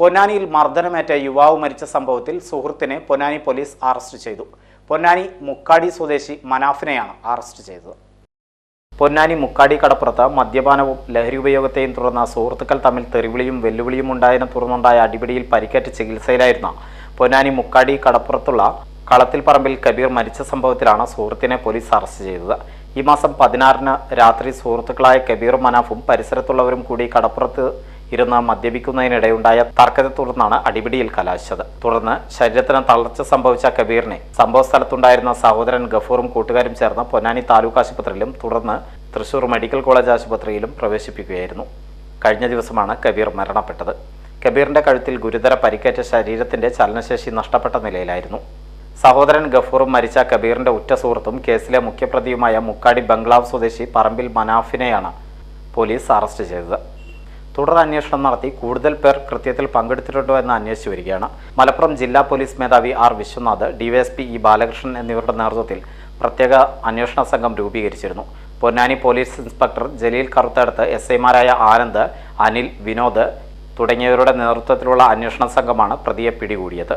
പൊന്നാനിയിൽ മർദ്ദനമേറ്റ യുവാവ് മരിച്ച സംഭവത്തിൽ സുഹൃത്തിനെ പൊന്നാനി പോലീസ് അറസ്റ്റ് ചെയ്തു. പൊന്നാനി മുക്കാടി സ്വദേശി മനാഫിനെയാണ് അറസ്റ്റ് ചെയ്തത്. പൊന്നാനി മുക്കാടി കടപ്പുറത്ത് മദ്യപാനവും ലഹരി ഉപയോഗത്തെയും തുടർന്ന് സുഹൃത്തുക്കൾ തമ്മിൽ തെറിവിളിയും വെല്ലുവിളിയും ഉണ്ടായതിനെ തുടർന്നുണ്ടായ അടിപിടിയിൽ പരിക്കേറ്റ് ചികിത്സയിലായിരുന്ന പൊന്നാനി മുക്കാടി കടപ്പുറത്തുള്ള കളത്തിൽ പറമ്പിൽ കബീർ മരിച്ച സംഭവത്തിലാണ് സുഹൃത്തിനെ പോലീസ് അറസ്റ്റ് ചെയ്തത്. ഈ മാസം പതിനാറിന് രാത്രി സുഹൃത്തുക്കളായ കബീറും മനാഫും പരിസരത്തുള്ളവരും കൂടി കടപ്പുറത്ത് ഇരുന്ന് മദ്യപിക്കുന്നതിനിടെയുണ്ടായ തർക്കത്തെ തുടർന്നാണ് അടിപിടിയിൽ കലാശിച്ചത്. തുടർന്ന് ശരീരത്തിന് തളർച്ച സംഭവിച്ച കബീറിനെ സംഭവ സ്ഥലത്തുണ്ടായിരുന്ന സഹോദരൻ ഗഫൂറും കൂട്ടുകാരും ചേർന്ന് പൊന്നാനി താലൂക്ക് ആശുപത്രിയിലും തുടർന്ന് തൃശൂർ മെഡിക്കൽ കോളേജ് ആശുപത്രിയിലും പ്രവേശിപ്പിക്കുകയായിരുന്നു. കഴിഞ്ഞ ദിവസമാണ് കബീർ മരണപ്പെട്ടത്. കബീറിന്റെ കഴുത്തിൽ ഗുരുതര പരിക്കേറ്റ ശരീരത്തിന്റെ ചലനശേഷി നഷ്ടപ്പെട്ട നിലയിലായിരുന്നു. സഹോദരൻ ഗഫൂറും മരിച്ച കബീറിന്റെ ഉറ്റ സുഹൃത്തും കേസിലെ മുഖ്യപ്രതിയുമായ മുക്കാടി ബംഗ്ലാവ് സ്വദേശി പറമ്പിൽ മനാഫിനെയാണ് പോലീസ് അറസ്റ്റ് ചെയ്തത്. തുടർ അന്വേഷണം നടത്തി കൂടുതൽ പേർ കൃത്യത്തിൽ പങ്കെടുത്തിട്ടുണ്ടോ എന്ന് അന്വേഷിച്ചു വരികയാണ്. മലപ്പുറം ജില്ലാ പോലീസ് മേധാവി R Viswanath DYSP E Balakrishnan എന്നിവരുടെ നേതൃത്വത്തിൽ പ്രത്യേക അന്വേഷണ സംഘം രൂപീകരിച്ചിരുന്നു. പൊന്നാനി പോലീസ് ഇൻസ്പെക്ടർ ജലീൽ കറുത്തടുത്ത് എസ് ഐമാരായ ആനന്ദ് അനിൽ വിനോദ് തുടങ്ങിയവരുടെ നേതൃത്വത്തിലുള്ള അന്വേഷണ സംഘമാണ് പ്രതിയെ പിടികൂടിയത്.